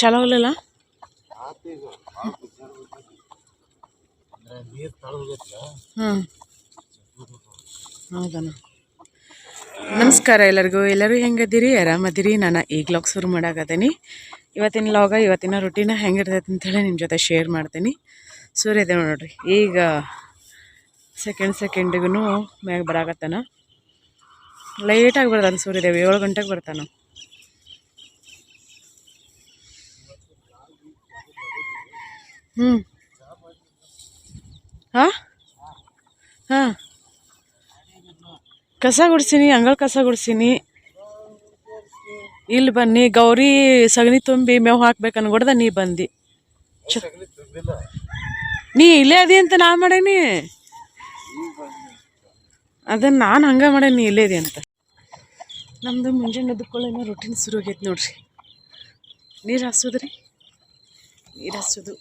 ಚಲೋ ಆಗ್ಲಿಲ್ಲ? ನಮಸ್ಕಾರ ಎಲ್ಲರಿಗೂ. ಎಲ್ಲರೂ ಹೆಂಗದಿರಿ? ಆರಾಮದಿರಿ? ನಾನು ಈಗ ಲಾಗ್ ಶುರು ಮಾಡಾಕತ್ತೀನಿ. ಇವತ್ತಿನ ಲಾಗ ಇವತ್ತಿನ ರೊಟೀನ ಹೆಂಗಿರ್ತೈತೆ ಅಂತೇಳಿ ನಿಮ್ಮ ಜೊತೆ ಶೇರ್ ಮಾಡ್ತೀನಿ. ಸೂರ್ಯದೇವ ನೋಡ್ರಿ, ಈಗ ಸೆಕೆಂಡ್ ಸೆಕೆಂಡಿಗೂ ಮ್ಯಾಗ ಬರಾಕತ್ತಾನ. ಲೈಟಾಗಿ ಬರ್ತಾನೆ ಸೂರ್ಯದೇವ ಏಳು ಗಂಟೆಗೆ ಬರ್ತಾನ. ಹ್ಞೂ ಹಾಂ? ಹಾಂ. ಕಸ ಗುಡಿಸೀನಿ, ಅಂಗಳ ಕಸ ಗುಡಿಸೀನಿ. ಇಲ್ಲಿ ಬನ್ನಿ, ಗೌರಿ ಸಗಣಿ ತುಂಬಿ ಮೇವು ಹಾಕ್ಬೇಕು ಅನ್ಕೊಡ್ದ ನೀ ಬಂದು. ನೀ ಇಲ್ಲೇ ಅದಿ ಅಂತ ನಾ ಮಾಡೇನಿ? ಅದನ್ನ ನಾನು ಹಂಗೆ ಮಾಡೇನಿ ಇಲ್ಲೇ ಅದಿ ಅಂತ. ನಮ್ದು ಮುಂಜಾನೆ ಎದ್ಕೊಳ್ಳೇನೋ ರೊಟೀನ್ ಶುರು ಆಗೈತೆ ನೋಡ್ರಿ. ನೀರು ಹಾಸೋದ್ರಿ ನೀರು ಹಾಸೋದು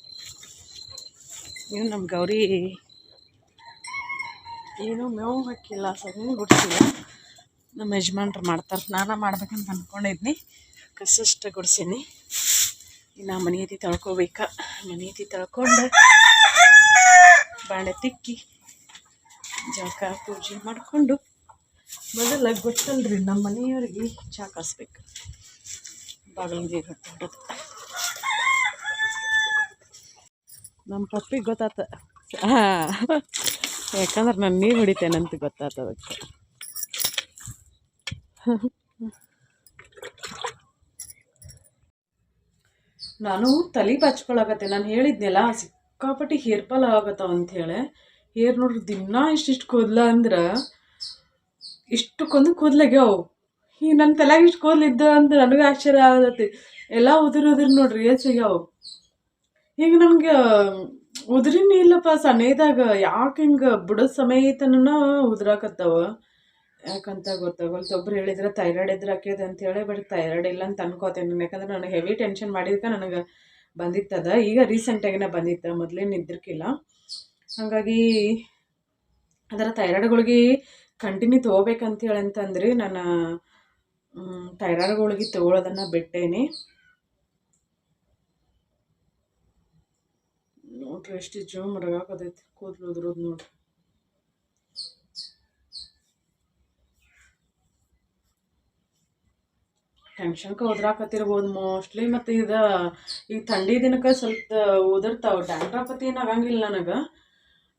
ನೀವು ನಮ್ಮ ಗೌರಿ? ಏನೂ ಮೇವು ಹಾಕಿಲ್ಲ, ಸಗಣಿ ಗುಡಿಸಿಲ್ಲ. ನಮ್ಮ ಯಜಮಾನ್ರು ಮಾಡ್ತಾರೆ. ಸ್ನಾನ ಮಾಡ್ಬೇಕಂತ ಅಂದ್ಕೊಂಡಿದ್ನಿ ಕಸಷ್ಟ ಗುಡಿಸೀನಿ. ಇನ್ನು ಮನೆ ಐತಿ ತೊಳ್ಕೊಬೇಕಾ. ಮನೆ ಐತಿ ತೊಳ್ಕೊಂಡು ಬಾಳೆ ತಿಕ್ಕಿ ಜಳಕ ಪೂಜೆ ಮಾಡಿಕೊಂಡು ಮೊದಲ ಗೊತ್ತಲ್ರಿ ನಮ್ಮ ಮನೆಯವ್ರಿಗೆ ಚಾ ಕಾಸ್ಬೇಕು. ಬಾಗಿಲಿಗೆ ನಮ್ಮ ಪಪ್ಪಿಗೆ ಗೊತ್ತಾತ ಹಾಂ. ಯಾಕಂದ್ರೆ ನಾನು ನೀರು ಹೊಡಿತೇನಂತ ಗೊತ್ತಾತ ಅದಕ್ಕೆ. ನಾನು ತಲೆ ಬಚ್ಕೊಳಕತ್ತೆ ನಾನು ಹೇಳಿದ್ನಲ್ಲ, ಸಿಕ್ಕಾಪಟ್ಟಿ ಹೇರ್ ಫಾಲ್ ಆಗತ್ತಾವ ಅಂಥೇಳಿ ಹೇರ್ ನೋಡ್ರಿ ದಿನ ಇಷ್ಟಿಷ್ಟು ಕೂದಲ ಅಂದ್ರೆ ಇಷ್ಟಕ್ಕೊಂದು ಕೂದಲಾಗ್ಯಾವು ಈಗ ನನ್ನ ತಲೆಗೆ ಇಷ್ಟು ಕೂದಲಿದ್ದ ಅಂತ ನನಗೆ ಆಶ್ಚರ್ಯ ಆಗತ್ತೆ. ಎಲ್ಲ ಉದುರು ಉದುರು ನೋಡ್ರಿ ಏನ್ ಹಿಂಗೆ ಉದ್ರಿನ ಉದುರಿನ ಇಲ್ಲಪ್ಪ ಸಣ್ಣದಾಗ ಯಾಕೆ ಹಿಂಗೆ ಬುಡದ ಸಮೇತನ ಉದ್ರಾಕತ್ತವ. ಯಾಕಂತ ಗೊತ್ತಾಗಲ್ತು ಒಬ್ರು ಹೇಳಿದ್ರೆ ಥೈರಾಯ್ಡ್ ಇದ್ರೆ ಹಾಕ್ಯದ ಅಂತ ಹೇಳಿ, ಬಟ್ ಥೈರಾಯ್ಡ್ ಇಲ್ಲ ಅಂತ ಅನ್ಕೋತೇನೆ ಯಾಕಂದ್ರೆ ನನಗೆ ಹೆವಿ ಟೆನ್ಷನ್ ಮಾಡಿದ್ಕೆ ನನಗೆ ಬಂದಿತ್ತದ ಈಗ ರೀಸೆಂಟಾಗಿನ ಬಂದಿತ್ತು ಮೊದಲೇನು ನಿದ್ರಕ್ಕಿಲ್ಲ ಹಾಗಾಗಿ ಅದರ ಥೈರಾಯ್ಡ್ಗಳಿಗೆ ಕಂಟಿನ್ಯೂ ತೊಗೋಬೇಕಂತ ಹೇಳಿ ಅಂತಂದ್ರಿ, ನಾನು ಥೈರಾಯ್ಡ್ಗಳಿಗೆ ತೊಗೊಳೋದನ್ನು ಬಿಟ್ಟೇನಿ. ನೋಡ್ರಿ ಎಷ್ಟು ಜೂಮ್ ಮರಗಾಕತೈತಿ ಕೂದಲು ಉದ್ರೋದು ನೋಡಿ ಟೆನ್ಷನ್ಕ ಉದ್ರಾಕತ್ತಿರ್ಬೋದು. ಮೋಸ್ಟ್ಲಿ ಮತ್ತು ಇದು ಈಗ ಥಂಡಿ ದಿನಕ್ಕೆ ಸ್ವಲ್ಪ ಉದುರ್ತಾವೆ. ಡ್ಯಾಂಡ್ರಾಪತಿ ಏನು ಆಗಂಗಿಲ್ಲ ನನಗೆ.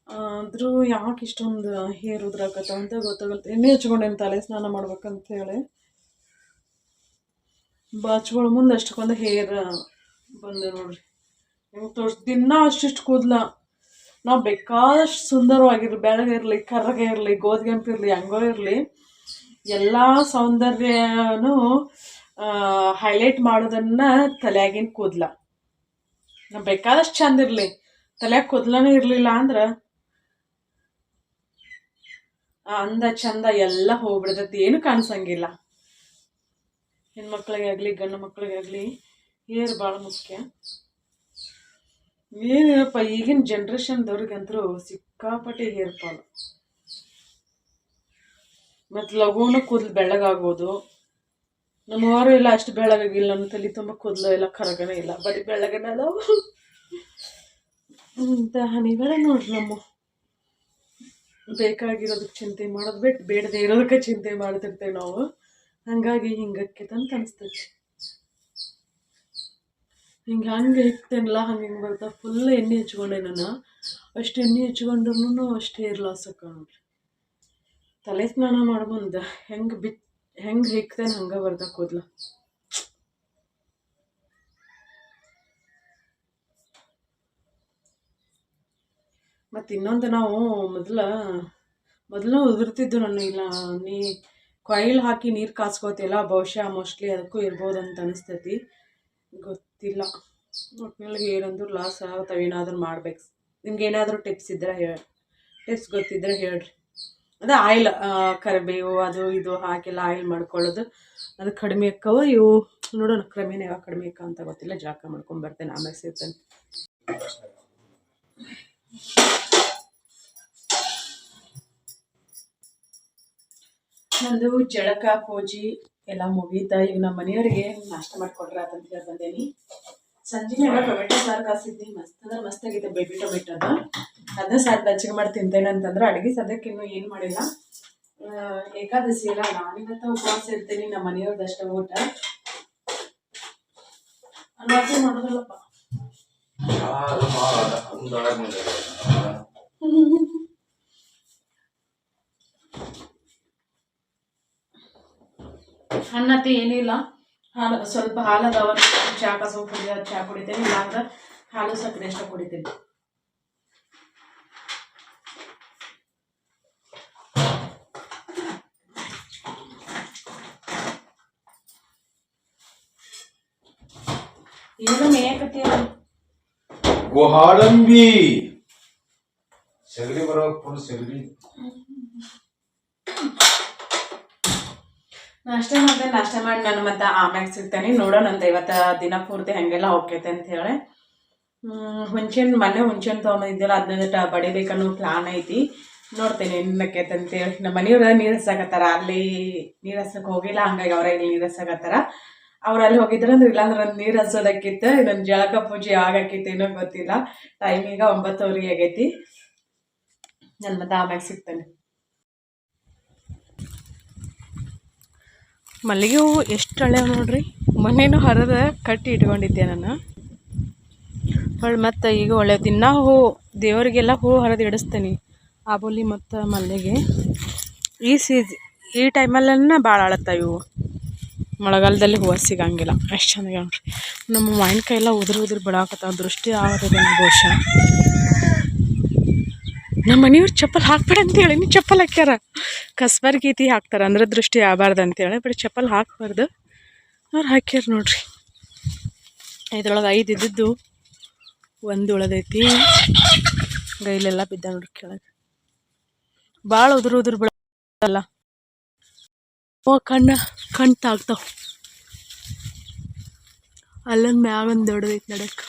ಆದರೂ ಯಾಕೆ ಇಷ್ಟೊಂದು ಹೇರ್ ಉದ್ರಾಕತ್ತಾವ ಅಂತ ಗೊತ್ತಾಗುತ್ತೆ ಎಣ್ಣೆ ಹಚ್ಕೊಂಡೇನು ತಲೆ ಸ್ನಾನ ಮಾಡ್ಬೇಕಂತ ಹೇಳಿ. ಬಾಚ್ಗಳ ಮುಂದೆ ಅಷ್ಟಕ್ಕೊಂದು ಹೇರ್ ಬಂದು ನೋಡ್ರಿ. ಹೆಂಗೆ ತೋರ್ಸ್ ದಿನ ಅಷ್ಟಿಷ್ಟು ಕೂದಲ. ನಾವು ಬೇಕಾದಷ್ಟು ಸುಂದರವಾಗಿರ್ಲಿ ಬೆಳಗ್ಗೆ ಇರಲಿ, ಕರ್ರಗೆ ಇರಲಿ ಗೋಧಿಗೆಂಪು ಇರಲಿ, ಹಂಗೋ ಇರಲಿ, ಎಲ್ಲ ಸೌಂದರ್ಯನೂ ಹೈಲೈಟ್ ಮಾಡೋದನ್ನ ತಲೆಯಾಗಿನ ಕೂದಲ. ನಾವು ಬೇಕಾದಷ್ಟು ಚಂದ ಇರಲಿ. ತಲೆಯಾಗ ಕೂದಲನೇ ಇರಲಿಲ್ಲ ಅಂದ್ರೆ ಅಂದ ಚಂದ ಎಲ್ಲ ಹೋಗ್ಬಿಡ್ತೈತಿ, ಏನು ಕಾಣಿಸಂಗಿಲ್ಲ. ಹೆಣ್ಮಕ್ಳಿಗಾಗಲಿ ಗಂಡು ಮಕ್ಳಿಗಾಗಲಿ ಹೇರ್ ಭಾಳ ಮುಖ್ಯ. ಏನಪ್ಪ ಈಗಿನ ಜನ್ರೇಷನ್ದವ್ರಿಗಂತರೂ ಸಿಕ್ಕಾಪಟ್ಟೆ ಹೇರ್ ಫಾಲ್ ಮತ್ತು ಲಘುನ ಕೂದಲು ಬೆಳ್ಳಗಾಗೋದು. ನಮ್ಮವರು ಎಲ್ಲ ಅಷ್ಟು ಬೆಳಗಾಗಿಲ್ಲ ನಮ್ಮ ತಲೆ ತುಂಬ ಕೂದಲು ಎಲ್ಲ ಕರಗನೇ ಇಲ್ಲ, ಬರೀ ಬೆಳಗನೆ ಅದಾವ. ಅಂತ ಹನಿಗಳ ನೋಡ್ರಿ ನಮ್ಮ. ಬೇಕಾಗಿರೋದಕ್ಕೆ ಚಿಂತೆ ಮಾಡೋದು ಬಿಟ್ಟು ಬೇಡದೆ ಇರೋದಕ್ಕೆ ಚಿಂತೆ ಮಾಡ್ತಿರ್ತೇವೆ ನಾವು. ಹಂಗಾಗಿ ಹಿಂಗಕ್ಕೆ ಅಂತ ಅನಿಸ್ತೈತಿ. ಹಿಂಗೆ ಹಂಗೆ ಇಕ್ತೇನಲ್ಲ ಹಂಗೆ ಹಿಂಗೆ ಬರ್ತಾ ಫುಲ್ ಎಣ್ಣೆ ಹಚ್ಕೊಂಡೆ ನಾನು. ಅಷ್ಟು ಎಣ್ಣೆ ಹಚ್ಕೊಂಡ್ರು ಅಷ್ಟು ಹೇರ್ ಲಾಸ್ ನೋಡ್ರಿ. ತಲೆ ಸ್ನಾನ ಮಾಡ್ಬಂದ, ಹೆಂಗೆ ಬಿತ್, ಹೆಂಗೆ ಹಿಕ್ತೇನೆ ಹಂಗೆ ಬರ್ತಾ ಕೂದ್ಲ ಮತ್ತು ಇನ್ನೊಂದು ನಾವು ಮೊದಲ, ಮೊದಲು ಉದುರ್ತಿದ್ದು ನಾನು ಇಲ್ಲ, ನೀ ಕಾಯಿಲ್ ಹಾಕಿ ನೀರು ಕಾಸ್ಕೋತಿಲ್ಲ ಬಹುಶಃ ಮೋಸ್ಟ್ಲಿ ಅದಕ್ಕೂ ಇರ್ಬೋದು ಅಂತ ಅನಿಸ್ತೈತಿ. ಗೊತ್ತಿಲ್ಲ. ಒಟ್ಟಿನಲ್ಲಿ ಏನಂದ್ರೂ ಲಾಸ್ ಆಗುತ್ತವೆ ಏನಾದರೂ ಮಾಡ್ಬೇಕು. ನಿಮ್ಗೆ ಏನಾದರೂ ಟಿಪ್ಸ್ ಇದ್ದರೆ ಹೇಳಿ. ಟಿಪ್ಸ್ ಗೊತ್ತಿದ್ರೆ ಹೇಳ್ರಿ. ಅದೇ ಆಯಿಲ್ ಕರಿಬೇವು, ಅದು ಇದು ಹಾಕೆಲ್ಲ ಆಯಿಲ್ ಮಾಡ್ಕೊಳ್ಳೋದು. ಅದು ಕಡಿಮೆ ಅಕ್ಕವ ಇವು ನೋಡೋಣ ಕ್ರಮೇಣ ಯಾವ ಕಡಿಮೆ ಅಕ್ಕ ಅಂತ ಗೊತ್ತಿಲ್ಲ. ಜಾಕ ಮಾಡ್ಕೊಂಡು ಬರ್ತೇನೆ ಆಮೇಲೆ ಸೇರ್ತೇನೆ ನಂದು ಜಳಕ ಪೂಜಿ ಎಲ್ಲ ಮುಗೀತ, ಈಗ ನಮ್ಮ ಮನೆಯವರಿಗೆ ನಾಷ್ಟ ಮಾಡಿಕೊಡ್ರ ಅಂತ ಹೇಳಿ ಬಂದೇನಿ. ಸಂಜೆ ಎಲ್ಲ ಟೊಮೆಟೊ ಸಾರು ಕಾಸಿದ್ದಿ ಮಸ್ತ್ ಅಂದ್ರೆ ಮಸ್ತ್ ಆಗೈತೆ ಬೇಬಿ ಟೊಮೆಟೊ ಅದು. ಅದನ್ನ ಸಾರು ಬೆಚ್ಚಗೆ ಮಾಡಿ ತಿಂತೇನೆ ಅಂತಂದ್ರೆ ಅಡುಗೆ ಸದ್ಯಕ್ಕೆ ಇನ್ನೂ ಏನು ಮಾಡಿಲ್ಲ. ಏಕಾದಶಿ ಎಲ್ಲ ನಾನಿವತ್ತ ಉಪವಾಸ ಇರ್ತೇನೆ, ನಮ್ಮ ಮನೆಯವ್ರದ್ದು ಅಷ್ಟೇ ಊಟ. ಅಲ್ವಾಸೆ ಮಾಡೋದಲ್ಲಪ್ಪ. ಅನ್ನತ್ತೆ ಏನಿಲ್ಲ ಹಾಲು ಸ್ವಲ್ಪ ಹಾಲು ಅದಾವ ಚಾ ಕಸ ಕುಡಿಯೋ ಚಾ ಕುಡಿತೇನೆ. ಇಲ್ಲ ಅಂದ್ರೆ ಹಾಲು ಸಕ್ಕರೆ ಅಷ್ಟ ಕುಡಿತೀನಿ. ಏನು ಮೇಯಕತ್ತೀರ ಗುಹಾಡಂಬಿ ಸಗಡಿ ಬರೋ ಫುಲ್ ಸಗಡಿ ನಾಷ್ಟ ಮಾಡಿದೆ, ನಾಷ್ಟ ಮಾಡಿ ನಾನು ಮತ್ತೆ ಆಮ್ಯಾಗ ಸಿಗ್ತೇನೆ. ನೋಡೋಣ ಒಂದು ಇವತ್ತು ದಿನ ಪೂರ್ತಿ ಹಾಗೆಲ್ಲ ಹೋಗ್ತೈತೆ ಅಂತ ಹೇಳಿ. ಹುಂಚೆನ್ ಮನೆ ಹುಂಚೆನ್ ತೊಗೊಂಡಿದ್ದಿಲ್ಲ ಅದನ್ನ ಬಡಿಬೇಕನ್ನೋ ಪ್ಲಾನ್ ಐತಿ. ನೋಡ್ತೇನೆ ಅಂತ ಅಂತೇಳಿ ನಮ್ಮ ಮನೆಯವ್ರ ನೀರು ಅಲ್ಲಿ ನೀರು ಹಸಕ್ಕೆ ಹೋಗಿಲ್ಲ, ಹಂಗಾಗಿ ಅವ್ರ ಇಲ್ಲಿ ನೀರು ಹಸಾಕತ್ತಾರ ಅವ್ರು ಅಲ್ಲಿ ಹೋಗಿದ್ರು ಅಂದ್ರೆ ಇಲ್ಲಾಂದ್ರೆ ನನ್ನ ನೀರು ಹಸೋದಕ್ಕಿತ್ತು ನನ್ನ ಜಳಕ ಪೂಜೆ ಏನೋ ಗೊತ್ತಿಲ್ಲ. ಟೈಮಿಗೆ ಒಂಬತ್ತುವರೆಗೆ ಆಗೈತಿ. ನಾನು ಮತ್ತೆ ಆಮ್ಯಾಗ ಸಿಗ್ತೇನೆ. ಮಲ್ಲಿಗೆ ಹೂವು ಎಷ್ಟು ಹಳೆ ನೋಡ್ರಿ? ಮೊನ್ನೆನೂ ಹರದ ಕಟ್ಟಿ ಇಟ್ಕೊಂಡಿದ್ದೆ ನಾನು. ಹೊಳ್ಳಿ ಮತ್ತು ಈಗ ಒಳ್ಳೆ ದಿನ ಹೂವು ದೇವರಿಗೆಲ್ಲ ಹೂವು ಹರಿದು ಇಡಿಸ್ತೀನಿ. ಆಬೋಲಿ ಮತ್ತು ಮಲ್ಲಿಗೆ. ಈ ಸೀಸ್ ಈ ಟೈಮಲ್ಲೆಲ್ಲ ಭಾಳ ಅಳತ್ತಾವ ಇವು. ಮಳೆಗಾಲದಲ್ಲಿ ಹೂವು ಸಿಗಂಗಿಲ್ಲ. ಅಷ್ಟು ಚೆನ್ನಾಗಿ ನೋಡ್ರಿ. ನಮ್ಮ ಮಾವಿನಕಾಯಿ ಎಲ್ಲ ಉದುರು ಉದುರು ಬಿಡಾಕತ್ತಾವ ದೃಷ್ಟಿ ಆಗತದೆ ಬಹುಶಃ. ನಮ್ಮ ಮನೆಯವ್ರು ಚಪ್ಪಲ್ ಹಾಕ್ಬೇಡ ಅಂತೇಳಿ ನೀವು ಚಪ್ಪಲ್ ಹಾಕ್ಯಾರ. ಕಸ್ಬರ್ ಗೀತಿ ಹಾಕ್ತಾರೆ, ಅಂದ್ರೆ ದೃಷ್ಟಿ ಆಗಬಾರ್ದು ಅಂತೇಳಿ ಬಟ್ ಚಪ್ಪಲ್ ಹಾಕ್ಬಾರ್ದು. ಅವ್ರು ಹಾಕ್ಯಾರ ನೋಡ್ರಿ. ಇದ್ರೊಳಗೆ ಐದು ಇದ್ದಿದ್ದು, ಒಂದು ಉಳದೈತಿ ಗೈಲೆಲ್ಲ ಬಿದ್ದ ನೋಡ್ರಿ ಕೆಳಗೆ. ಭಾಳ ಉದುರು ಉದುರು ಬಿಡಲ್ಲ ಓ, ಕಣ್ಣ, ಕಣ್ ತಾಗ್ತಾವ. ಅಲ್ಲೊಂದು ಮ್ಯಾಗೊಂದು ದೊಡ್ಡದೈತಿ ನಡಕ್ಕೆ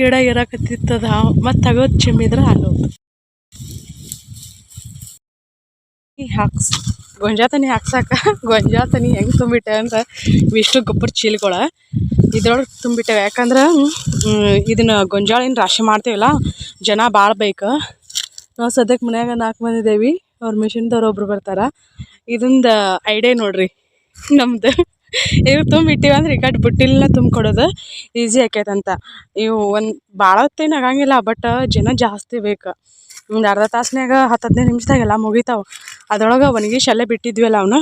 ಗಿಡ ಇರಕತ್ತಿತ್ತದ ಮತ್ತು ತಗದು ಚಿಮ್ಮಿದ್ರೆ ಹಾಲು ಹಾಕ್ಸ್. ಗೊಂಜಾತನಿ ಹಾಕ್ಸಾಕ. ಗೊಂಜಾತನಿ ಹೆಂಗೆ ತುಂಬಿಟ್ಟೆ ಅಂದ್ರೆ ಇಷ್ಟು ಗೊಬ್ಬರ ಚೀಲಗಳ. ಇದ್ರೊಳಗೆ ತುಂಬಿಟ್ಟೆವೆ. ಯಾಕಂದ್ರೆ ಇದನ್ನ ಗೊಂಜಾಳಿನ ರಾಶಿ ಮಾಡ್ತೇವಲ್ಲ, ಜನ ಭಾಳ ಬೇಕು. ನಾವು ಸದ್ಯಕ್ಕೆ ಮನ್ಯಾಗ ನಾಲ್ಕು ದೇವಿ ಅವ್ರ ಮಿಷಿನ್ದವ್ರು ಒಬ್ರು ಬರ್ತಾರೆ. ಇದೊಂದು ಐಡಿಯಾ ನೋಡ್ರಿ ನಮ್ದು. ಇವು ತುಂಬಿಟ್ಟಿವಿ ಅಂದ್ರೆ ಈ ಕಡೆ ಬುಟ್ಟಿಲೆಲ್ಲ ತುಂಬಿಕೊಡೋದು ಈಸಿ ಆಕೈತಂತ. ಇವು ಒಂದು ಭಾಳ ಹೊತ್ತೇನು ಆಗಂಗಿಲ್ಲ ಬಟ್ ಜನ ಜಾಸ್ತಿ ಬೇಕು. ಒಂದು ಅರ್ಧ ತಾಸ್ನ್ಯಾಗ ಹತ್ತು ಹದಿನೈದು ನಿಮಿಷದಾಗ ಎಲ್ಲ ಮುಗಿತಾವೆ. ಅದ್ರೊಳಗೆ ಒಣಗಿಸಿ ಅಲ್ಲೇ ಬಿಟ್ಟಿದ್ವಲ್ಲ ಅವನು.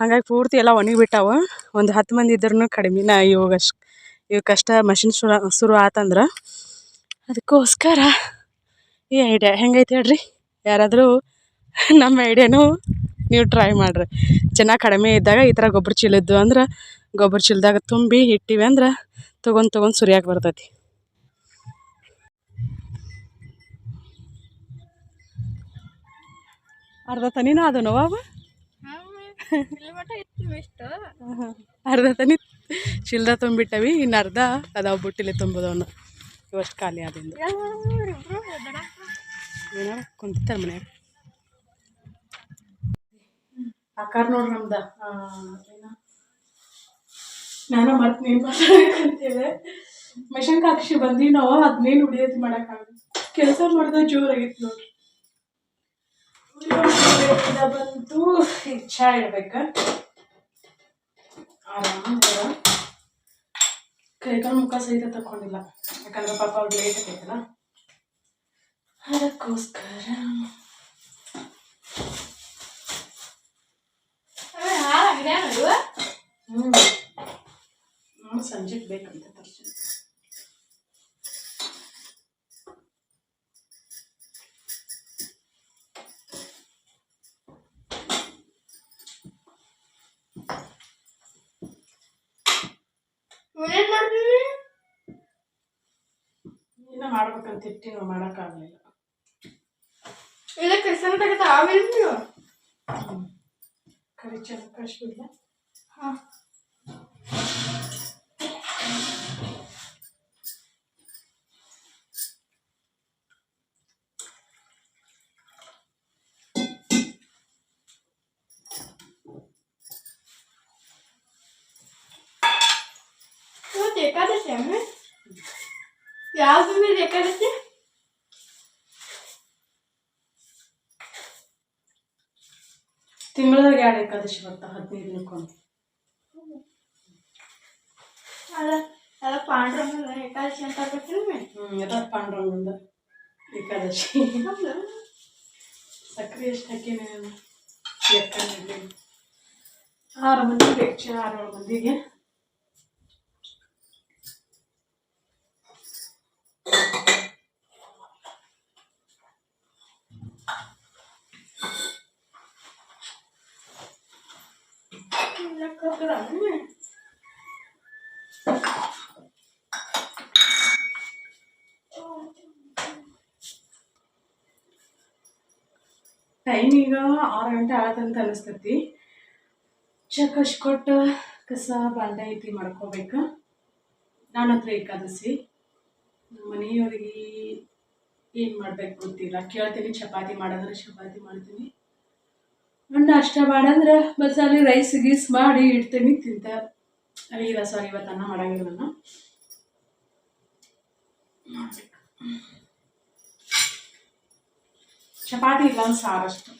ಹಾಗಾಗಿ ಪೂರ್ತಿ ಎಲ್ಲ ಒಣಗಿ ಬಿಟ್ಟಾವ. ಒಂದು ಹತ್ತು ಮಂದಿ ಇದ್ರೂ ಕಡಿಮೆನ ಇವು ಇವಕ್ಕಷ್ಟ ಮಷಿನ್ ಶುರು ಶುರು ಆತಂದ್ರೆ ಅದಕ್ಕೋಸ್ಕರ ಈ ಐಡಿಯಾ ಹೆಂಗೈತೆ ಹೇಳ್ರಿ? ಯಾರಾದರೂ ನಮ್ಮ ಐಡಿಯಾನು ನೀವು ಟ್ರೈ ಮಾಡಿರಿ. ಜನ ಕಡಿಮೆ ಇದ್ದಾಗ ಈ ಥರ ಗೊಬ್ಬರ ಚೀಲದ್ದು ಅಂದ್ರೆ ಗೊಬ್ಬರ ಚೀಲದಾಗ ತುಂಬಿ ಇಟ್ಟಿವಿ ಅಂದ್ರೆ ತೊಗೊಂಡು ತೊಗೊಂಡು ಸುರಿಯಾಗಿ ಬರ್ತೈತಿ. ಅರ್ಧ ತನಿನ ಅದು ನೋವು ಅರ್ಧ ತನಿ ಚಿಲ್ದ ತುಂಬಿಟ್ಟವಿ, ಇನ್ನು ಅರ್ಧ ಅದಾವ ಬುಟ್ಟಿಲಿ ತುಂಬೋದವನು. ಇವಷ್ಟು ಖಾಲಿ ಆದಿಂದ. ಏನಾರ ಕುಂತಿರ್ತಾರೆ ಮನ್ಯಾಗ? ಆಕಾರ ನೋಡ್ರಿ ನಮ್ದ. ನಾನು ಮತ್ತೆ ನೀನು ಮಾತಾಡಬೇಕಂತೇಳಿ ಮಿಷನ್ ಕಾಕ್ಷಿ ಬಂದಿ ನಾವು ಅದನ್ನೇನು ಉಳಿಯೋದು ಮಾಡೋಕ್ಕಾಗಲ್ಲ ಕೆಲಸ ಮಾಡಿದ ಜೋರಾಗಿತ್ತು ನೋಡ್ರಿ. ಬಂತು ಇಚ್ಛಾ ಇಡ್ಬೇಕು ಆರಾಮ ಮುಖ ಸಹಿತ ತಕೊಂಡಿಲ್ಲ. ಯಾಕಂದ್ರೆ ಪಾಪ ಅವ್ರು ಲೇಟ್ ಆಗೈತಲ್ಲ ಅದಕ್ಕೋಸ್ಕರ ಹ್ಞೂ ನಾವು ಸಂಜೆಗೆ ಬೇಕಂತ ತರ್ಸಿ ಇನ್ನ ಮಾಡ್ಬೇಕಂತ ಇಟ್ಟಿನ ನಾವು ಇಲ್ಲ ಹೆಸರು ತೆಗೆದ ಆಮೇಲೆ ನೀವು ಕರಿ ಚೆನ್ನಾಗಿ ಕಳಿಸ್ಬಿಡ್ಲ ತಿಂಗಳದಾಗ ಎರಡು ಏಕಾದಶಿ ಬರ್ತಾವ ಹದಿನೈದು ದಿನಕ್ಕೊಂದು ಅಲ್ಲ ಅಲ್ಲ ಪಾಂಡುರಂಗನ ಏಕಾದಶಿ ಅಂತ ಬರ್ತೀನಿ ಹ್ಞೂ ಎಲ್ಲ ಪಾಂಡುರಂಗಂದ ಏಕಾದಶಿ. ಸಕ್ಕರೆ ಎಷ್ಟು ಹಾಕಿನ ಲೆಕ್ಕ. ಆರು ಮಂದಿ ಬೇಕು ಆರು ಏಳು ಮಂದಿಗೆ. ಟೈಮ್ ಈಗ ಆರು ಗಂಟೆ ಆತಂತ ಅನಿಸ್ತೈತಿ. ಚಕ್ ಕೊಟ್ಟು ಕಸ ಬಾಂಡೆ ಐತಿ ಮಾಡ್ಕೋಬೇಕು. ನಾನು ಹತ್ರ ನಮ್ಮ ಮನೆಯವ್ರಿಗೆ ಏನು ಮಾಡ್ಬೇಕು ಗೊತ್ತಿಲ್ಲ. ಕೇಳ್ತೀನಿ ಚಪಾತಿ ಮಾಡೋದ್ರೆ ಚಪಾತಿ ಮಾಡ್ತೀನಿ. ಅಣ್ಣ ಅಷ್ಟ ಮಾಡಂದ್ರೆ ಮಸಾಲೆ ರೈಸ್ ಗೀಸ್ ಮಾಡಿ ಇಡ್ತೀನಿ ತಿಂತ. ಇಲ್ಲ ಸಾರಿ ಇವತ್ತು ಅನ್ನ ಮಾಡಂಗಿಲ್ಲ ನಾನು. ಚಪಾತಿ ಇಲ್ಲ ಒಂದು ಸಾರಷ್ಟು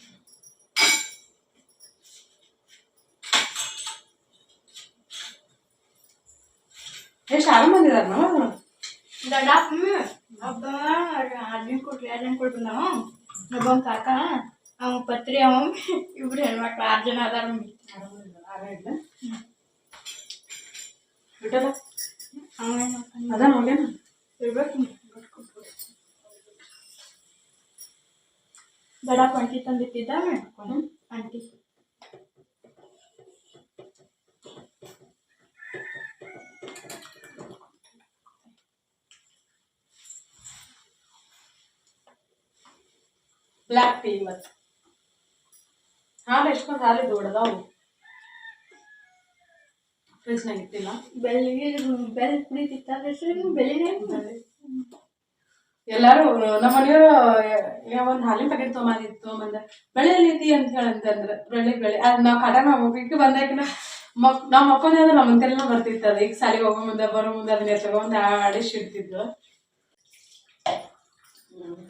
ಎಷ್ಟು ಆರಾಮ ಬಂದಿದಾರ ನಾವು ದೊಡ್ಡಪ್ಪ ಒಬ್ಬ ಅರ್ಜುನ್ ಕೊಟ್ರಿ ಅರ್ಜುನ್ ಕೊಟ್ರು ನಾವು ಒಬ್ಬ ಕಾಕ ಅವ ಪತ್ರಿ ಅವ ಇಬ್ರು ಹೆಣ್ಮಕ್ಳು ಆರು ಜನ ಅದಾರ ಆರಾಮಿಲ್ಲ ಬಿಟ್ಟಲ್ಲ ಅವ ಏನ್ ಮಾಡ್ತಾನ? ಅದ ನೋಡ್ಲೇನ ಇರ್ಬೇಕು ದೊಡ್ಡಪ್ಪ ಅಂಟಿ ತಂದಿಟ್ಟಿದ್ದ ಅಂಟಿ ಬ್ಲ್ಯಾಕ್ ಟೀ ಇವತ್ತು ಹಾಲು ಎಷ್ಟೊಂದು ಹಾಲು ದೊಡ್ಡದಾವು ಫ್ರಿಜ್ನಾಗ ಇಟ್ಟಿಲ್ಲ ಬೆಲ್ಲಿಗೆ ಬೆಲ್ ಕುಡಿತಿತ್ತ ಹೆಸರು ಬೆಲ್ಲಿನೇ ಎಲ್ಲಾರು ನಮ್ಮ ಮನೆಯವರು ಒಂದು ಹಾಲಿನ ಪ್ಯಾಕೆಟ್ ತೊಗೊಂಬಂದಿತ್ತು ಬಂದ ಬೆಳೆ ಐತಿ ಅಂತ ಹೇಳಂತಂದ್ರ ಬೆಳೆ ಬೆಳೆ. ಅದ್ ನಾವು ಕಡ ಹೋಗ್ಬೇಕು ಬಂದಾಕಿನ ಮಕ್ ನಾವು ಅಪ್ಪನೇ ಅಂದ್ರೆ ನಮ್ಮ ಮುಂದೆಲ್ಲ ಬರ್ತಿತ್ತು ಅದು. ಈಗ ಸಾಲಿಗೆ ಹೋಗೋ ಮುಂದೆ ಬರೋ ಮುಂದೆ ಅದನ್ನ ತಗೊಂಡು ಆಡಿಸಿ ಇಡ್ತಿದ್ವು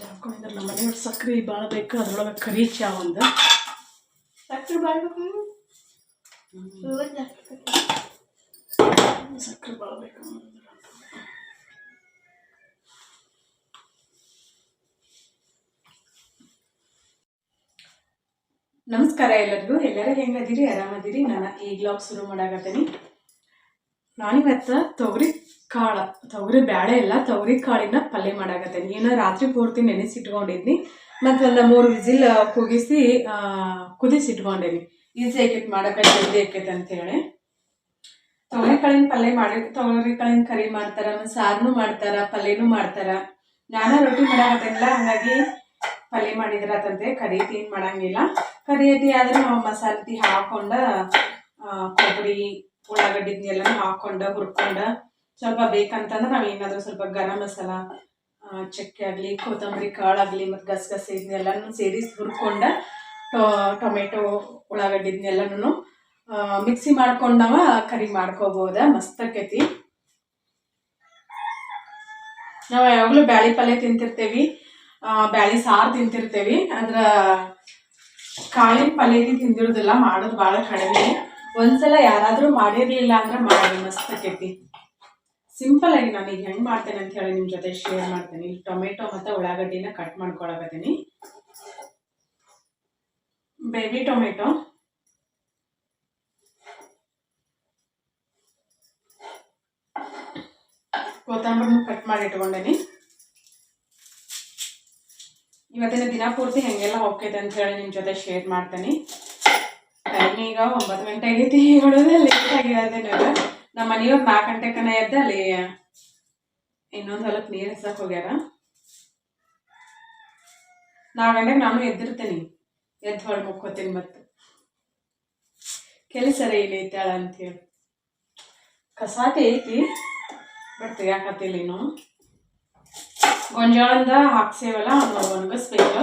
ಹಾಕೊಂಡಿದ್ರೆ ನಮ್ಮ ಮನೆಯವ್ರ ಸಕ್ರೆ ಭಾಳ ಬೇಕು ಅದ್ರೊಳಗೆ ಕರಿ ಚಾ ಒಂದು. ಸಕ್ಕರೆ ಭಾಳ ಬೇಕು ನಮಸ್ಕಾರ ಎಲ್ಲರಿಗೂ. ಎಲ್ಲರೂ ಹೆಂಗದಿರಿ ಆರಾಮದಿರಿ ನಾನು ಈ ಬ್ಲಾಗ್ ಶುರು ಮಾಡಾಕತ್ತೀನಿ. ನಾನಿವತ್ತು ತೊಗರಿ ಕಾಳು, ತೊಗರಿ ಬ್ಯಾಳೆ ಎಲ್ಲ ತೊಗರಿ ಕಾಳಿನ ಪಲ್ಯ ಮಾಡಾಕತ್ತೀನಿ. ಏನೋ ರಾತ್ರಿ ಪೂರ್ತಿ ನೆನೆಸಿಟ್ಕೊಂಡಿದ್ನಿ. ಮತ್ತು ಒಂದು ಮೂರು ವಿಜಿಲ್ ಕುಗಿಸಿ ಕುದಿಸಿಟ್ಕೊಂಡೇನಿ. ಈಸಿ ಆಕೈತೆ ಮಾಡಕ್ಕೆ ಜಲ್ದಿ ಆಕೈತೆ ಅಂತೇಳಿ. ತೊಗರಿ ಕಾಳಿನ ಪಲ್ಯ ಮಾಡಿ, ತೊಗರಿ ಕಾಳಿನ ಕರಿ ಮಾಡ್ತಾರ, ಮತ್ತು ಸಾರನು ಮಾಡ್ತಾರ, ಪಲ್ಯನೂ ಮಾಡ್ತಾರ. ನಾನು ರೊಟ್ಟಿ ಮಾಡಾಕತ್ತಿಲ್ಲ ಹಂಗಾಗಿ ಪಲ್ಯ ಮಾಡಿದ್ರತಂತೆ ಕರಿ ಐತಿ ಏನು ಮಾಡಂಗಿಲ್ಲ. ಕರಿ ಐತಿ ಆದ್ರೆ ನಾವು ಮಸಾಲೆ ಹಾಕೊಂಡ ಕೊಬ್ಬರಿ ಉಳ್ಳಾಗಡ್ಡಿದ್ನೆಲ್ಲ ಹಾಕೊಂಡ, ಹುರ್ಕೊಂಡ ಸ್ವಲ್ಪ ಬೇಕಂತಂದ್ರೆ ನಾವು ಏನಾದರೂ ಸ್ವಲ್ಪ ಗರಂ ಮಸಾಲ ಚಕ್ಕೆ ಆಗಲಿ, ಕೊತ್ತಂಬರಿ ಕಾಳಾಗಲಿ ಮತ್ತು ಗಸಗಸೆ ಇದನ್ನೆಲ್ಲನೂ ಸೇರಿಸಿ ಹುರ್ಕೊಂಡ ಟೊಮೆಟೊ ಉಳ್ಳಾಗಡ್ಡಿ ಇದನ್ನೆಲ್ಲನೂ ಮಿಕ್ಸಿ ಮಾಡ್ಕೊಂಡು ನಾವು ಕರಿ ಮಾಡ್ಕೋಬೋದ, ಮಸ್ತ್ ಆಕೈತಿ. ನಾವು ಯಾವಾಗಲೂ ಬ್ಯಾಳಿ ಪಲ್ಯ ತಿಂತಿರ್ತೇವಿ. ಬ್ಯಾಳಿ ಸಾರು ತಿಂತಿರ್ತೇವಿ. ಅದ್ರ ಕಾಳಿನ ಪಲ್ಯ ತಿಂದಿರೋದಿಲ್ಲ, ಮಾಡೋದು ಭಾಳ ಕಡಿಮೆ. ಒಂದ್ಸಲ ಯಾರಾದರೂ ಮಾಡಿರಲಿಲ್ಲ ಅಂದ್ರೆ ಮಾಡಿ, ಮಸ್ತ್ ಆಕೈತಿ. ಸಿಂಪಲ್ ಆಗಿ ನಾನು ಈಗ ಹೆಂಗ್ ಮಾಡ್ತೇನೆ ಅಂತ ಹೇಳಿ ನಿಮ್ ಜೊತೆ ಶೇರ್ ಮಾಡ್ತೇನೆ. ಟೊಮೆಟೊ ಮತ್ತೆ ಉಳ್ಳಾಗಡ್ಡಿನ ಕಟ್ ಮಾಡ್ಕೊಳಕತ್ತೀನಿ. Baby tomato. ಕೊತ್ತಂಬರಿನ ಕಟ್ ಮಾಡಿ ಇಟ್ಕೊಂಡೇನಿ. ಇವತ್ತಿನ ದಿನ ಪೂರ್ತಿ ಹೆಂಗೆಲ್ಲ ಹೋಗ್ತೈತೆ ಅಂತ ಹೇಳಿ ನಿಮ್ಮ ಜೊತೆ ಶೇರ್ ಮಾಡ್ತೇನೆ. ಟೈಮ್ ಈಗ ಒಂಬತ್ತು ಗಂಟೆ ಆಗೈತಿ. ಹೇಳೋದೇ ಲೇಟ್ ಆಗಿರೋದೇ ನಮ್ಮ ಮನೆಯವ್ರು ನಾಲ್ಕು ಗಂಟೆ ಕನ ಎದ್ದ ಅಲ್ಲಿ ಇನ್ನೊಂದು ಹೊಲಕ್ಕೆ ನೀರು ಹಸಕ್ಕೆ ಹೋಗ್ಯಾರ. ನಾಲ್ಕು ಗಂಟೆಗೆ ನಾನು ಎದ್ದಿರ್ತೇನೆ. ಎದ್ದು ಹೊಳೆ ಮುಕ್ಕೋತೀನಿ ಮತ್ತೆ. ಕೆಲಸ ಏನೈತಾಳ ಹೇಳಿ ಕಸಾತಿ ಐತಿ ಬಟ್ ತೆಗಿಯಾಕತ್ತಿಲ್ಲ ಇನ್ನು. ಗೊಂಜಾಳದ ಹಾಕ್ಸೇವಲ್ಲ ಅವ್ನು ಒಣಗಿಸ್ಬೇಕು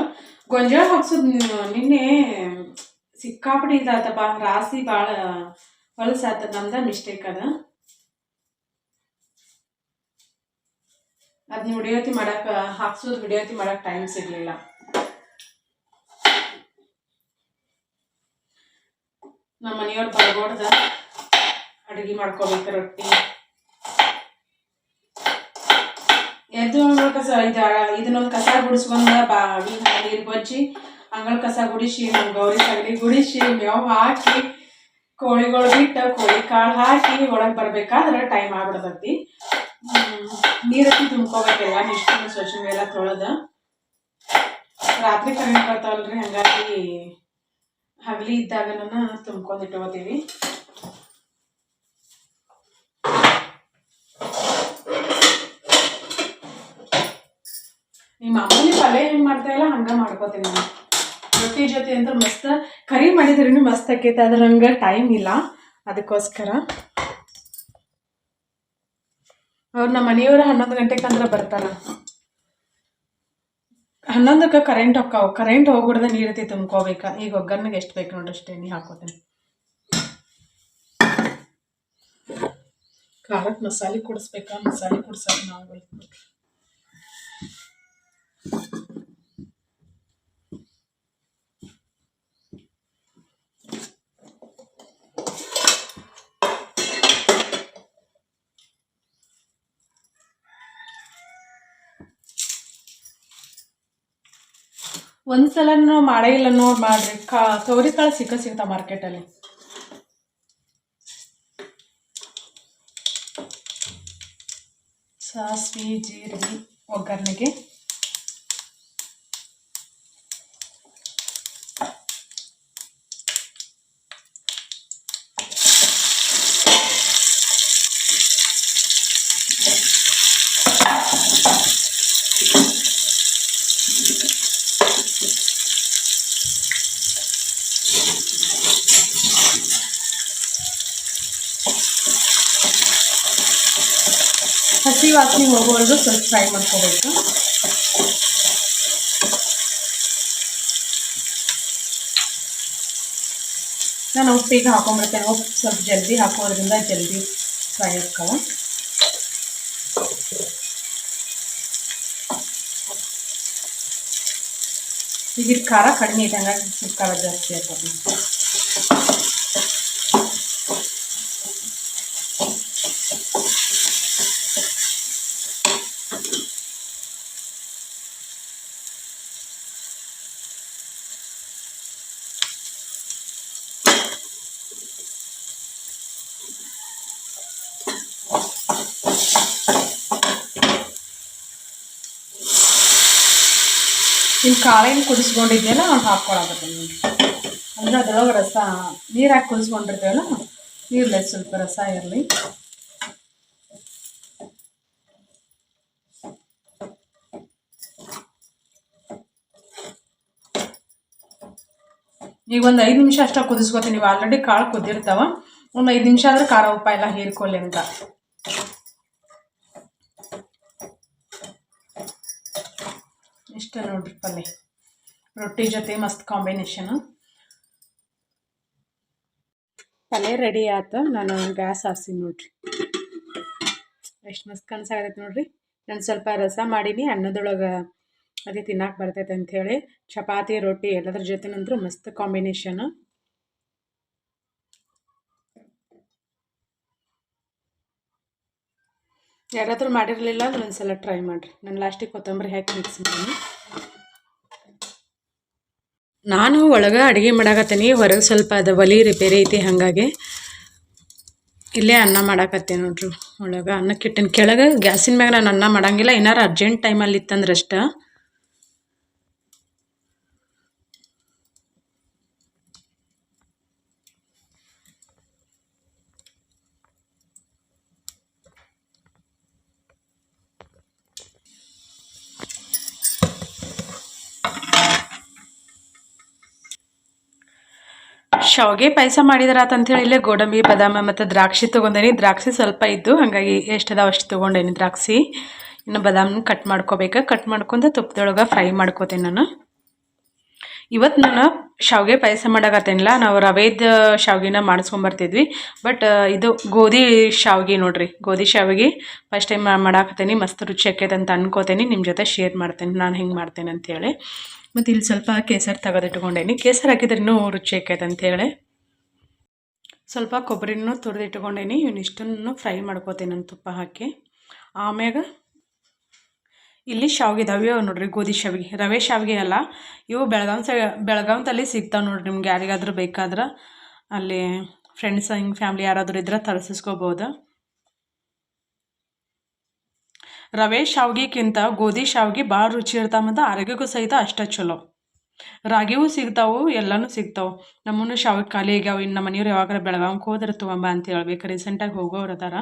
ಗೊಂಜಾಳ ಹಾಕ್ಸೋದು ನಿನ್ನೆ ಸಿಕ್ಕಾಪಟ್ಟಿ ಇದಾತಪ್ಪ, ರಾಸಿ ಭಾಳ ಹೊಲಸಾತ ನಮ್ದ ಮಿಸ್ಟೇಕ್ ಅದ. ಅದನ್ನ ಹಿಡಿಯೋತಿ ಮಾಡಕ್, ಹಾಕ್ಸೋದು ಹಿಡಿಯೋತಿ ಮಾಡಕ್ ಟೈಮ್ ಸಿಗ್ಲಿಲ್ಲ. ನಮ್ಮ ಮನೆಯವ್ರು ಬರ್ಬೋಡ್ದ ಅಡುಗೆ ಮಾಡ್ಕೋಬೇಕು ರೊಟ್ಟಿ. ಎದ್ದು ಕಸ ಇದು ಇದನ್ನೊಂದು ಕಸ ಗುಡಿಸ್ಕೊಂಡ ಬಾವಿ ನೀರು ಬಜ್ಜಿ ಅಂಗಳ ಕಸ ಗುಡಿಸಿ ಗೌರಿ ಸಗಣಿ ಗುಡಿಸಿ ಮೇವು ಹಾಕಿ ಕೋಳಿಗಳು ಬಿಟ್ಟು ಕೋಳಿ ಕಾಳು ಹಾಕಿ ಒಳಗೆ ಬರ್ಬೇಕಾದ್ರೆ ಟೈಮ್ ಆಗ್ಬಿಡ್ತೈತಿ ನೀರತ್ತಿ ತುಂಬ್ಕೋಬೇಕೆಲ್ಲ ಇಷ್ಟು ಸ್ವಚ್ಛ ಎಲ್ಲ ತೊಳೆದು, ರಾತ್ರಿ ಕರೆಂಟ್ ಬರ್ತಾವಲ್ರಿ ಹಂಗಾಗಿ. ಹಗಲಿ ಇದ್ದಾಗ ತುಂಬ್ಕೊಂಡು ಇಟ್ಕೋತೀವಿ ನಿಮ್ಮ ಮಾಮೂಲಿ ಪಲ್ಯ ಹೆಂಗೆ ಮಾಡ್ತಾಯಿಲ್ಲ ಹಂಗೆ ಮಾಡ್ಕೋತೀನಿ ನಾನು. ರೊಟ್ಟಿ ಜೊತೆ ಅಂದ್ರೆ ಮಸ್ತ್. ಕರಿ ಮಾಡಿದ್ರೂ ಮಸ್ತ್ ಆಕೈತೆ, ಆದ್ರೆ ನಂಗೆ ಟೈಮ್ ಇಲ್ಲ. ಅದಕ್ಕೋಸ್ಕರ. ಅವ್ರು ನಮ್ಮ ಮನೆಯವರು ಹನ್ನೊಂದು ಗಂಟೆಗೆ ಅಂದ್ರೆ ಬರ್ತಾರ. ಹನ್ನೊಂದಕ್ಕೆ ಕರೆಂಟ್ ಹೊಕ್ಕಾವು. ಕರೆಂಟ್ ಹೋಗ್ಬಿಡ್ದೆ ನೀರತಿ ತುಂಬ್ಕೋಬೇಕ. ಈಗ ಒಗ್ಗರ್ನಿಗೆ ಎಷ್ಟು ಬೇಕು ನೋಡ್ರಿ ಅಷ್ಟೇ, ನೀ ಹಾಕೋತೀನಿ. ಖಾರಕ್ಕೆ ಮಸಾಲೆ ಕುಡಿಸ್ಬೇಕಾ? ಮಸಾಲೆ ಕುಡ್ಸಕ್ಕೆ ನಾವು ನಾವು ಮಾಡೇ ಇಲ್ಲ ನೋಡಿ ಮಾಡ್ರಿ ಕಾ ತೊಗರಿ ಕಾಳು ಸಿಕ್ಕ ಸಿಗ್ತಾವ ಮಾರ್ಕೆಟಲ್ಲಿ ಸಾಸಿವೆ ಜೀರಿಗೆ ಒಗ್ಗರಣೆಗೆ ಹಸಿ ವಾಸನೆ ಹೋಗೋವರೆಗೂ ಸ್ವಲ್ಪ ಫ್ರೈ ಮಾಡ್ಕೋಬೇಕು. ನಾನು ಉಪ್ಪಿಗೆ ಹಾಕೊಂಡ್ಬಿಡ್ತೇನೆ ಉಪ್ಪು ಸ್ವಲ್ಪ ಜಲ್ದಿ ಹಾಕೋದ್ರಿಂದ ಜಲ್ದಿ ಫ್ರೈ ಆಗ್ತಾವ. ಈಗ ಖಾರ ಕಡಿಮೆ ಹಂಗಾಗಿ ಸ್ವಲ್ಪ ಖಾರ ಜಾಸ್ತಿ ಆಗ್ತದೆ. ನಿಮ್ಮ ಕಾಳೇನು ಕುದಿಸ್ಕೊಂಡಿದ್ದೆಲ್ಲ ನಾವು ಹಾಕ್ಕೊಳಕತ್ತೀನಿ ಅಂದ್ರೆ ಅದ್ರೊಳಗೆ ರಸ ನೀರು ಹಾಕಿ ಕುದಿಸ್ಕೊಂಡಿರ್ತೇವಲ್ಲ ಸ್ವಲ್ಪ ರಸ ಇರಲಿ. ಈಗ ಒಂದು ಐದು ನಿಮಿಷ ಅಷ್ಟೇ ಕುದಿಸ್ಕೊತೀನಿ ನೀವು ಆಲ್ರೆಡಿ ಕಾಳು ಕುದ್ದಿರ್ತಾವ. ಒಂದು ಐದು ನಿಮಿಷ ಆದ್ರೆ ಖಾರ ಉಪ್ಪ ಎಲ್ಲ ಹೀರ್ಕೊಳ್ಳಿ ಅಂತ. ಇಷ್ಟ ನೋಡ್ರಿ ಪಲ್ಯ ರೊಟ್ಟಿ ಜೊತೆ ಮಸ್ತ್ ಕಾಂಬಿನೇಷನು ಪಲ್ಯ ರೆಡಿ ಆಯ್ತು ನಾನು ಗ್ಯಾಸ್ ಹಾಕ್ತೀನಿ ನೋಡ್ರಿ. ಎಷ್ಟು ಮಸ್ತ್ ಕನ್ಸಾಗೈತೆ ನೋಡ್ರಿ. ನಾನು ಸ್ವಲ್ಪ ರಸ ಮಾಡೀನಿ, ಅನ್ನದೊಳಗೆ ಅದೇ ತಿನ್ನಕ್ಕೆ ಬರ್ತೈತೆ ಅಂಥೇಳಿ ಚಪಾತಿ, ರೊಟ್ಟಿ ಎಲ್ಲದ್ರ ಜೊತೆನಂದ್ರೂ ಮಸ್ತ್ ಕಾಂಬಿನೇಷನು ಯಾರಾದರೂ ಮಾಡಿರಲಿಲ್ಲ ಅಂದ್ರೆ ಒಂದ್ಸಲ ಟ್ರೈ ಮಾಡಿರಿ. ನಾನು ಲಾಸ್ಟಿಗೆ ಕೊತ್ತಂಬರಿ ಹಾಕಿ ಮಿಕ್ಸ್ ಮಾಡಿ ನಾನು ಒಳಗೆ ಅಡುಗೆ ಮಾಡಾಕತ್ತೀನಿ. ಹೊರಗೆ ಸ್ವಲ್ಪ ಅದು ಒಲಿ ರಿಪೇರಿ ಐತಿ ಹಾಗಾಗಿ. ಇಲ್ಲೇ ಅನ್ನ ಮಾಡಾಕತ್ತೆ ನೋಡ್ರಿ ಒಳಗೆ. ಅನ್ನಕ್ಕೆ ಇಟ್ಟಿನ ಕೆಳಗೆ, ಗ್ಯಾಸಿನ ಮ್ಯಾಗ ನಾನು ಅನ್ನ ಮಾಡಂಗಿಲ್ಲ. ಏನಾರು ಅರ್ಜೆಂಟ್ ಟೈಮಲ್ಲಿ ಇತ್ತಂದ್ರೆ ಅಷ್ಟ. ಶಾವಿಗೆ ಪಾಯಸ ಮಾಡಿದ್ರಾತ ಅಂತೇಳಿ ಇಲ್ಲೇ ಗೋಡಂಬಿ, ಬದಾಮ ಮತ್ತು ದ್ರಾಕ್ಷಿ ತೊಗೊಂಡೇನಿ. ದ್ರಾಕ್ಷಿ ಸ್ವಲ್ಪ ಇದ್ದು ಹಾಗಾಗಿ ಎಷ್ಟು ಅದಾವ ಅಷ್ಟು ತೊಗೊಂಡೇನಿ ದ್ರಾಕ್ಷಿ. ಇನ್ನು ಬದಾಮ ಕಟ್ ಮಾಡ್ಕೋಬೇಕು. ಕಟ್ ಮಾಡ್ಕೊಂಡು ತುಪ್ಪದೊಳಗೆ ಫ್ರೈ ಮಾಡ್ಕೋತೀನಿ ನಾನು. ಇವತ್ತು ನಾನು ಶಾವಿಗೆ ಪಾಯಸ ಮಾಡೋಕತ್ತೇನಿಲ್ಲ ನಾವು ರವೆದ ಶಾವಿಗೆನ ಮಾಡಿಸ್ಕೊಂಬರ್ತಿದ್ವಿ. ಬಟ್ ಇದು ಗೋಧಿ ಶಾವಿಗೆ ನೋಡ್ರಿ, ಗೋಧಿ ಶಾವಿಗೆ ಫಸ್ಟ್ ಟೈಮ್ ಮಾಡಾಕತ್ತೇನಿ. ಮಸ್ತ್ ರುಚಿ ಆಕೈತೆ ಅಂತ ಅನ್ಕೋತೇನೆ. ನಿಮ್ಮ ಜೊತೆ ಶೇರ್ ಮಾಡ್ತೇನೆ, ನಾನು ಹೆಂಗೆ ಮಾಡ್ತೇನೆ ಅಂತೇಳಿ ಮತ್ತು ಇಲ್ಲಿ ಸ್ವಲ್ಪ ಕೇಸರಿ ತೆಗೆದಿಟ್ಕೊಂಡೇನಿ ಕೇಸರಿ ಹಾಕಿದ್ರೆ ಇನ್ನೂ ರುಚಿ ಆಕೈತೆ ಅಂತೇಳಿ ಸ್ವಲ್ಪ ಕೊಬ್ಬರಿನೂ ತುರಿದಿಟ್ಕೊಂಡೇನಿ ಇವನ್ನಿಷ್ಟನ್ನು ಫ್ರೈ ಮಾಡ್ಕೋತೀನಿ ನಾನು ತುಪ್ಪ ಹಾಕಿ. ಆಮ್ಯಾಗ ಇಲ್ಲಿ ಶಾವಿಗೆ ಇದಾವೆ ನೋಡ್ರಿ, ಗೋಧಿ ಶಾವಿಗೆ. ರವೆ ಶಾವಿಗೆ ಅಲ್ಲ, ಇವು ಬೆಳಗಾವಿ ಸೈ ಬೆಳಗಾವ್ದಲ್ಲಿ ಸಿಗ್ತಾವೆ ನೋಡ್ರಿ ನಿಮ್ಗೆ ಯಾರಿಗಾದ್ರೂ ಬೇಕಾದ್ರೆ. ಅಲ್ಲಿ ಫ್ರೆಂಡ್ಸ್ ಹಿಂಗೆ ಫ್ಯಾಮ್ಲಿ ಯಾರಾದರೂ ಇದ್ರೆ ತರಿಸಿಸ್ಕೋಬೋದು. ರವೆ ಶಾವ್ಗಿಕ್ಕಿಂತ ಗೋಧಿ ಶಾವ್ಗೆ ಭಾಳ ರುಚಿ ಇರ್ತಾವ ಮತ್ತು ಆರೋಗ್ಯಕ್ಕೂ ಸಹಿತ ಅಷ್ಟೇ ಚಲೋ. ರಾಗಿಯೂ ಸಿಗ್ತಾವು, ಎಲ್ಲನೂ ಸಿಗ್ತಾವೆ. ನಮ್ಮನ್ನು ಶಾವಿಗೆ ಖಾಲಿ ಆಗ್ಯಾವ, ಇನ್ನು ನಮ್ಮ ಮನೆಯವ್ರು ಯಾವಾಗಾರ ಬೆಳಗಾವಿಗೆ ಹೋದ್ರೆ ತೊಗೊಂಬ ಅಂತ ಹೇಳ್ಬೇಕು ರೀಸೆಂಟಾಗಿ ಹೋಗೋರು ಅದಾರ.